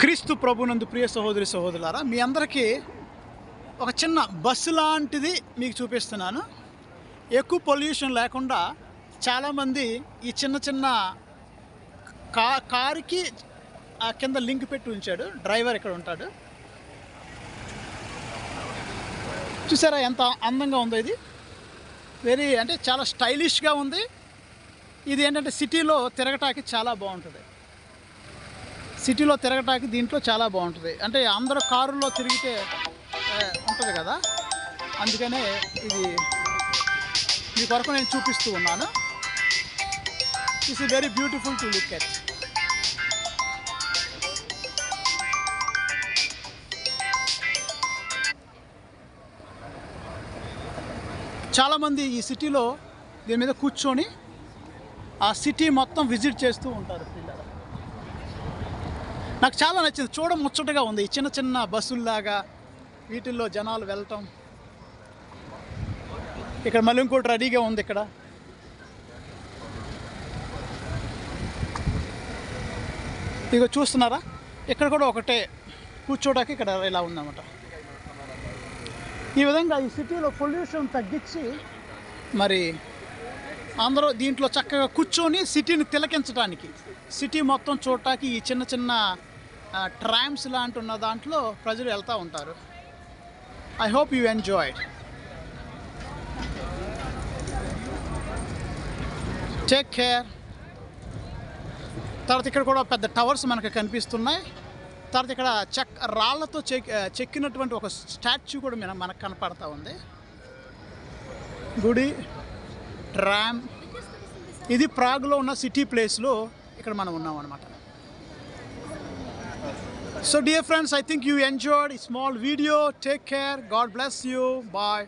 క్రీస్తు ప్రభునందు ప్రియ సహోదరి సహోదరులారా మీ అందరికీ ఒక చిన్న బస్సు లాంటిది మీకు చూపిస్తున్నాను. ఎక్కువ పొల్యూషన్ లేకుండా చాలామంది ఈ చిన్న చిన్న కా కారుకి ఆ కింద లింక్ పెట్టి ఉంచాడు. డ్రైవర్ ఇక్కడ ఉంటాడు. చూసారా ఎంత అందంగా ఉందో ఇది. వెరీ అంటే చాలా స్టైలిష్గా ఉంది. ఇది ఏంటంటే సిటీలో తిరగటానికి చాలా బాగుంటుంది. సిటీలో తిరగటానికి దీంట్లో చాలా బాగుంటుంది. అంటే అందరూ కారుల్లో తిరిగితే ఉంటుంది కదా? అందుకనే ఇది మీ కొరకు నేను చూపిస్తూ ఉన్నాను. It's very beautiful to look at చాలామంది ఈ సిటీలో దీని మీద కూర్చొని ఆ సిటీ మొత్తం విజిట్ చేస్తూ ఉంటారు పిల్లలు. నాకు చాలా నచ్చింది. చూడ ముచ్చటగా ఉంది. చిన్న చిన్న బస్సుల్లాగా వీటిల్లో జనాలు వెళ్ళటం. ఇక్కడ మళ్ళీ ఇంకోటి రెడీగా ఉంది ఇక్కడ. ఇక చూస్తున్నారా? ఇక్కడ కూడా ఒకటే కూర్చోడానికి ఇక్కడ ఇలా ఉందన్నమాట. ఈ విధంగా ఈ సిటీలో పొల్యూషన్ తగ్గించి మరి అందరూ దీంట్లో చక్కగా కూర్చొని సిటీని తిలకించడానికి సిటీ మొత్తం చూడటానికి ఈ చిన్న చిన్న ట్రామ్స్ లాంటి ఉన్న దాంట్లో ప్రజలు వెళ్తూ ఉంటారు. I hope you enjoy take care తర్వాత ఇక్కడ కూడా పెద్ద టవర్స్ మనకు కనిపిస్తున్నాయి. తర్వాత ఇక్కడ చెక్ రాళ్ళతో చెక్ చెక్కినటువంటి ఒక స్టాచ్యూ కూడా మన మనకు కనపడతా ఉంది. గుడి ట్రామ్. ఇది ప్రాగ్లో ఉన్న సిటీ ప్లేస్లో ఇక్కడ మనం ఉన్నాం అనమాట So dear friends, I think you enjoyed a small video. Take care. God bless you. Bye.